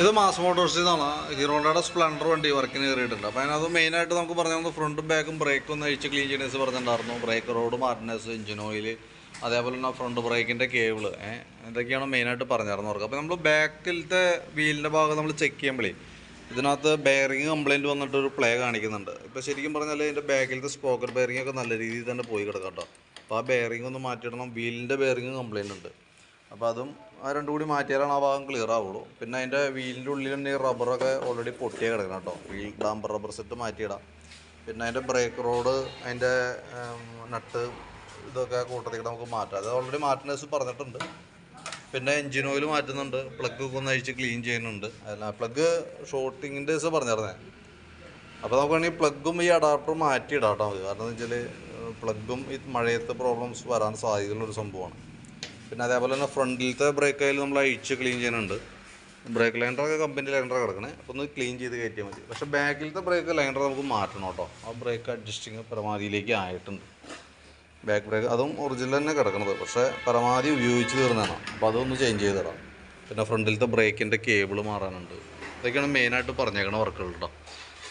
ഇത് മാസ് മോട്ടോഴ്സിൽ നിന്നാണ് ഹീറോണ്ടയുടെ സ്പ്ലെൻഡർ വണ്ടി വർക്കിന് കയറിയിട്ടുണ്ട്. അപ്പോൾ അതിനകത്ത് മെയിനായിട്ട് നമുക്ക് പറഞ്ഞത് ഫ്രണ്ടും ബാക്കും ബ്രേക്കും ഒന്ന് അഴിച്ച് ക്ലീൻ ചെയ്യണേഴ്സ് പറഞ്ഞിട്ടുണ്ടായിരുന്നു. ബ്രേക്ക് റോഡ് മാർട്ടിനസ് എഞ്ചിൻ ഓയിൽ അതേപോലെ തന്നെ ഫ്രണ്ട് ബ്രേക്കിന്റെ കേബിൾ ഇതൊക്കെയാണ് മെയിനായിട്ട് പറഞ്ഞായിരുന്നു അവർക്ക്. അപ്പോൾ നമ്മൾ ബാക്കിലത്തെ വീലിന്റെ ഭാഗം നമ്മൾ ചെക്ക് ചെയ്യുമ്പോഴേ ഇതിനകത്ത് ബെയറിങ് കംപ്ലൈന്റ് വന്നിട്ട് ഒരു പ്ലേ കാണിക്കുന്നുണ്ട്. ഇപ്പോൾ ശരിക്കും പറഞ്ഞാൽ ഇതിന്റെ ബാക്കിലത്തെ സ്പോക്കർ ബെയറിംഗ് ഒക്കെ നല്ല രീതിയിൽ തന്നെ പോയി കിടക്കാം കേട്ടോ അപ്പോൾ ആ ബെയറിംഗ് ഒന്ന് മാറ്റിയിടണം. വീലിന്റെ ബെയറിങ് കംപ്ലൈന്റ് ഉണ്ട്. അപ്പോൾ അതും ആ രണ്ടും കൂടി മാറ്റിയാലാണ് ആ ഭാഗം ക്ലിയർ ആവുള്ളൂ. പിന്നെ അതിന്റെ വീലിന്റെ ഉള്ളിൽ തന്നെ ഈ റബ്ബറൊക്കെ ഓൾറെഡി പൊട്ടിയ കിടക്കണം കേട്ടോ വീൽ ഡാമ്പർ റബ്ബർ സെറ്റ് മാറ്റിയിടാം. പിന്നെ അതിന്റെ ബ്രേക്ക് റോഡ് അതിന്റെ നട്ട് ഇതൊക്കെ കൂട്ടത്തിൽ നമുക്ക് മാറ്റാം. അത് ഓൾറെഡി മാറ്റുന്നേഴ്സ് പറഞ്ഞിട്ടുണ്ട്. പിന്നെ എൻജിൻ ഓയിൽ മാറ്റുന്നുണ്ട്. പ്ലഗ് ഒക്കെ ഒന്ന് അഴിച്ച് ക്ലീൻ ചെയ്യുന്നുണ്ട്. അല്ല പ്ലഗ് ഷോർട്ടിങ്ങിന്റെ ദിവസം പറഞ്ഞിരുന്നേ. അപ്പോൾ നമുക്ക് വേണമെങ്കിൽ പ്ലഗും ഈ അഡാപ്റ്ററും മാറ്റി ഇടാം കേട്ടോ നമുക്ക് കാരണം എന്ന് വെച്ചാൽ പ്ലഗും ഈ മഴയത്തെ പ്രോബ്ലംസ് വരാൻ സാധ്യതയുള്ള ഒരു സംഭവമാണ്. പിന്നെ അതേപോലെ തന്നെ ഫ്രണ്ടിലത്തെ ബ്രേക്ക് ആയാലും നമ്മൾ അഴിച്ച് ക്ലീൻ ചെയ്യുന്നുണ്ട് ബ്രേക്ക് ലൈൻഡറൊക്കെ കമ്പനി ലൈൻഡർ കിടക്കണേ. അപ്പോൾ ഒന്ന് ക്ലീൻ ചെയ്ത് കയറ്റിയാൽ മതി. പക്ഷേ ബാക്കിലത്തെ ബ്രേക്ക് ലൈൻഡർ നമുക്ക് മാറ്റണം കേട്ടോ. ആ ബ്രേക്ക് അഡ്ജസ്റ്റിങ് പരമാവധിയിലേക്ക് ആയിട്ടുണ്ട്. ബാക്ക് ബ്രേക്ക് അതും ഒറിജിനൽ തന്നെ കിടക്കണത്. പക്ഷേ പരമാവധി ഉപയോഗിച്ച് തീർന്നതാണ്. അപ്പോൾ അതൊന്ന് ചേഞ്ച് ചെയ്ത് തരാം. പിന്നെ ഫ്രണ്ടിലത്തെ ബ്രേക്കിന്റെ കേബിൾ മാറാനുണ്ട്. ഇതൊക്കെയാണ് മെയിനായിട്ട് പറഞ്ഞേക്കണ വർക്കുകൾ കേട്ടോ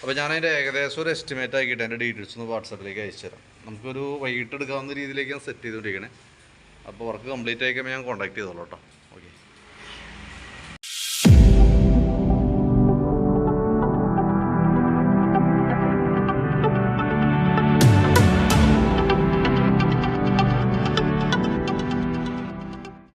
അപ്പോൾ ഞാൻ അതിന്റെ ഏകദേശം ഒരു എസ്റ്റിമേറ്റ് ആക്കിയിട്ട് അതിന്റെ ഡീറ്റെയിൽസ് ഒന്ന് വാട്സാപ്പിലേക്ക് അയച്ചു തരാം. നമുക്കൊരു വൈകിട്ട് എടുക്കാവുന്ന രീതിയിലേക്ക് ഞാൻ സെറ്റ് ചെയ്തുകൊണ്ടിരിക്കണേ അപ്പോൾ വർക്ക് കംപ്ലീറ്റ് ആയിക്കുമ്പോൾ ഞാൻ കോൺടാക്ട് ചെയ്തോളൂ കേട്ടോ.